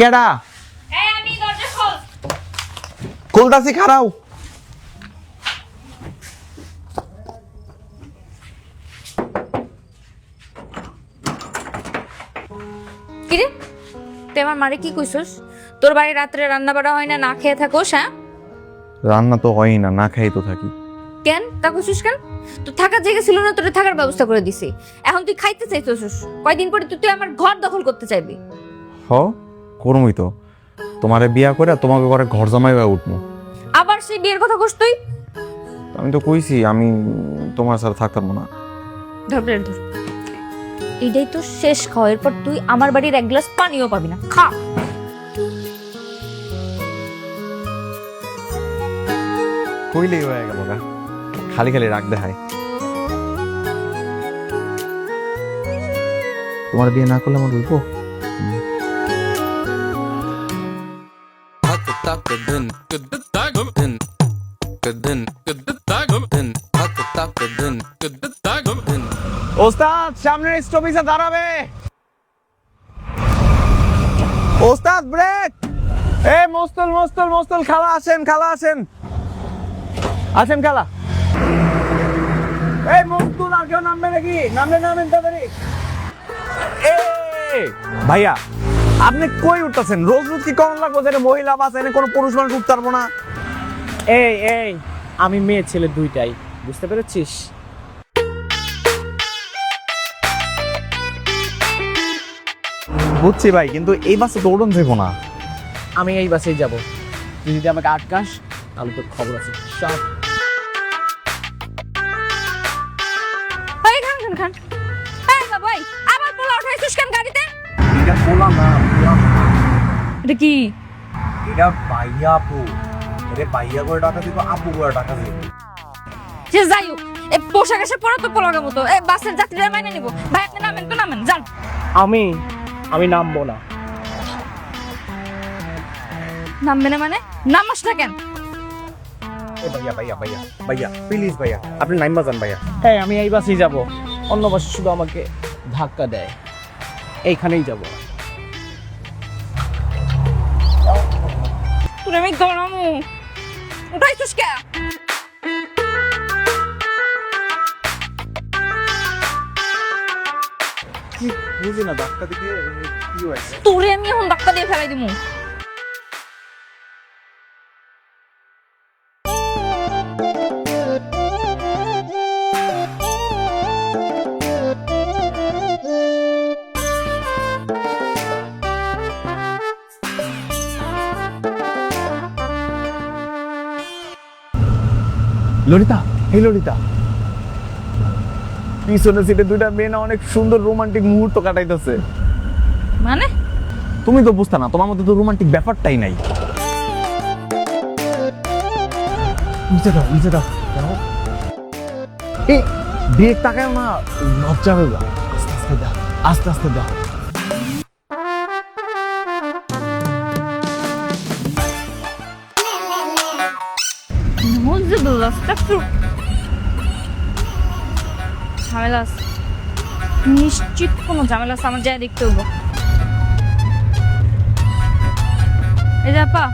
কেডা? খুলতাছি খারাও কিরে? তুই আমার মারে কি কইছস? তোর বাড়ি রাত্রে রান্না বাড়া হয় না না খেয়ে থাকোস হ্যাঁ? রান্না তো হয়ই না না খাই তো থাকি। কেন? তা কইছস কেন? তো থাকার জায়গা ছিল না তোর থাকার ব্যবস্থা করে দিছি। এখন তুই খাইতে চাইছস কয়দিন পরে তুই তুই আমার ঘর দখল করতে চাইবি। হ? করমই তো। তোমারে বিয়া করে তোমাকে ঘরে ঘর জামাই হয়ে উঠবো আবার সেই বিয়ের কথা কস তুই? আমি তো কইছি আমি তোমার সাথে থাকতাম না। ধর প্লেট ধর। এটাই তো শেষ খাওয়া এরপর তুই আমার বাড়ির এক গ্লাস পানিও পাবি না। খা। কইলেই হয়ে গেল গা। খালি খালি রাখ দেখায়। তোমার বিয়ে না করলে আমার বলব ওস্তাদ সামনের স্টপেজে দাঁড়াবে ওস্তাদ ব্রেক এ মস্তল মস্তল মস্তল খালা আসেন খালা আসেন আসেন খালা এই মস্তুল আর কেউ নামবে নাকি নামবে নামেন তাড়াতাড়ি ভাইয়া আপনি কই উঠতেছেন? রোজ রোজ কি কম লাগবো যে মহিলা বাস এনে কোনো পুরুষ মানুষ উঠতে পারব না? এই এই আমি মেয়ে ছেলে দুইটাই বুঝতে পেরেছিস? বুঝছি ভাই কিন্তু এই বাসে তো উড়ন যাব না। আমি এই বাসেই যাব। তুই যদি আমাকে আটকাস তাহলে তোর খবর আছে সব। খান খান খান। এই আবার পোলা উঠাইছিস কেন? এটা বললাম না এটা কি? এটা বাইয়া আপু। এটা বাইয়া করে টাকা দিব আপু করে টাকা দিব। সে যাই হোক এ পোশাক এসে পরে তো পোলাগের মতো। এ বাসের যাত্রীরা মাইনে নিব। ভাই আপনি নামেন তো নামেন যান। আমি আমি নামবো না। নামবে না মানে? নামাস না কেন? এ ভাইয়া ভাইয়া ভাইয়া ভাইয়া প্লিজ ভাইয়া আপনি নাইমা যান ভাইয়া। হ্যাঁ আমি এই বাসেই যাব। অন্য বাসে শুধু আমাকে ধাক্কা দেয়। এইখানেই যাব। তুই আমি গরমু উঠাইছিস কে? কি বুঝি না ধাক্কা কি হয়েছে? তোরে আমি এখন ডাক্তার দিয়ে ফেলাই দিমু। ললিতা এই ললিতা। পিছনে সিটে দুইটা মেয়ে না অনেক সুন্দর রোমান্টিক মুহূর্ত কাটাইতেছে। মানে? তুমি তো বুঝতে না তোমার মধ্যে তো রোমান্টিক ব্যাপারটাই নাই। নিচে দাও নিচে দাও দাও এই ব্রেক তাকায় না লজ্জা হয়ে যাও। আস্তে আস্তে দাও আস্তে আস্তে দাও। ঝামেলা নিশ্চিত কোনো ঝামেলা আছে আমার যাই দেখতে হব এই যে আপা